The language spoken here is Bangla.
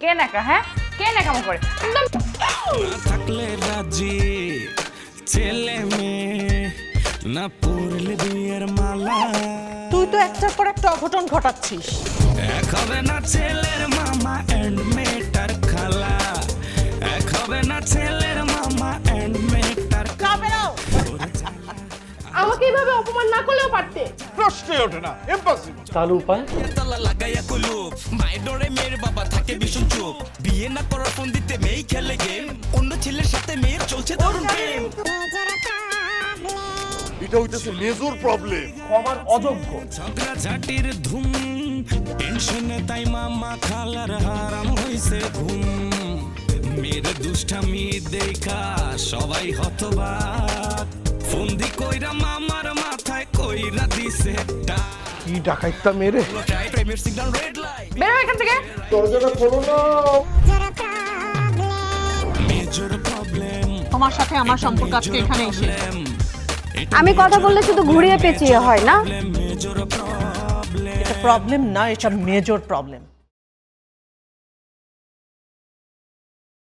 কে নাকা হ্যাঁ? কে নাকামো করে একদম থাকলে রাজি ছেলে মেয়ে না পড়লে বিয়ের মালা। তুই তো একটার পর একটা অঘটন ঘটাচ্ছিস। এক হবে না ছেলের মামা আমাকে এইভাবে অপমান না করলেও পারতে। প্রশ্নই ওঠে না ইম্পসিবল তাহলে উপায়? তালা লাগাইয়া কুলুপ মায়ের ডরে মেয়ের বাবা থাকে ভীষণ চুপ। বিয়ে না করার ফোন দিতে মেয়েই খেলে গেম অন্য ছেলের সাথে মেয়ের চলছে দারুণ প্রেম। এটা হইতেছে মেজর প্রবলেম ক্ষমার অযোগ্য। ঝগড়া ঝাটির ধুম টেনশনে তাই মামা খালার হারাম হইছে ঘুম। মেয়ের দুষ্টামি দেখা সবাই হতবাক। কইরা দিছে কি ডাকাইতা মেরে? প্রেমের সিগন্যাল রেড লাইট বেরো এখান থেকে। দরজাটা খোলো না। তোমার সাথে আমার সম্পর্ক আজকে এখানে এসে। আমি কথা বললে শুধু ঘুরিয়ে পেঁচিয়ে হয় না? মেজর প্রবলেম এটা প্রবলেম না এটা মেজর প্রবলেম